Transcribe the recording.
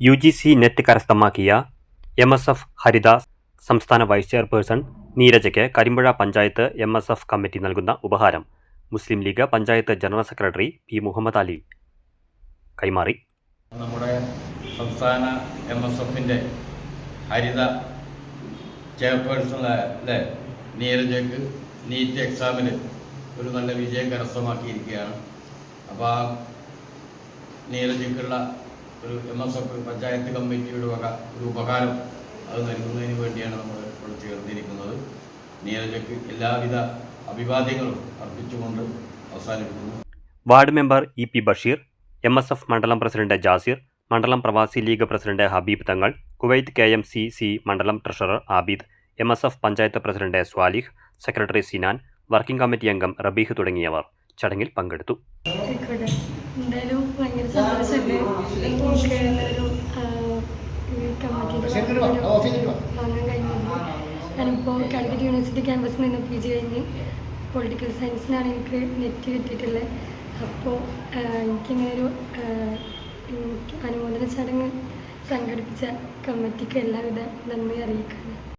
U G C net കരസ്ഥമാക്കിയ M S F Haridas സംസ്ഥാന vice chairperson നീരജയ്ക്ക് Karimpuzha panchayat M S F committee നൽകുന്ന ഉപഹാരം. Muslim League panchayat general secretary P Muhammad Ali. കൈമാറി. നമ്മുടെ സംസ്ഥാന M S എഫിന്റെ ഹരിത ചെയർപേഴ്സണല്ലേ നീരജയ്ക്ക് NEET എക്സാമിൽ ഒരു നല്ല വിജയം കരസ്ഥമാക്കിയിരിക്കുകയാണ്. അപ്പോൾ ആ നീരജയ്ക്കുള്ള ഒരു എം എസ് എഫ് പഞ്ചായത്ത് കമ്മിറ്റിയുടെ വക ഒരു ഉപകാരം അത് നൽകുന്നതിന് വേണ്ടിയാണ് നമ്മൾ ഇവിടെ ചേർന്നിരിക്കുന്നത്. നീരജയ്ക്ക് എല്ലാവിധ അഭിവാദ്യങ്ങളും അർപ്പിച്ചുകൊണ്ട് അവസാനിപ്പിക്കുന്നു. Ward member E P Basheer M S F മണ്ഡലം പ്രസിഡന്റ് ജാസിർ മണ്ഡലം പ്രവാസി League president Habeeb Thangal Kuwait K M C C മണ്ഡലം treasurer Abid M S F panchayat president Swalih secretary Sinan working committee അംഗം റബീഹ് തുടങ്ങിയവർ ചടങ്ങിൽ പങ്കെടുത്തു. എന്തായാലും ഭയങ്കര സന്തോഷമുണ്ട് ഞാനിപ്പോൾ കാലിക്കറ്റ് യൂണിവേഴ്സിറ്റി ക്യാമ്പസിൽ നിന്ന് പി ജി കഴിഞ്ഞ് പൊളിറ്റിക്കൽ സയൻസിനാണ് എനിക്ക് നെറ്റ് കിട്ടിയിട്ടുള്ളത്. അപ്പോൾ എനിക്കിങ്ങനെ ഒരു അനുമോദന ചടങ്ങ് സംഘടിപ്പിച്ച കമ്മിറ്റിക്ക് എല്ലാവിധ നന്ദി അറിയിക്കാൻ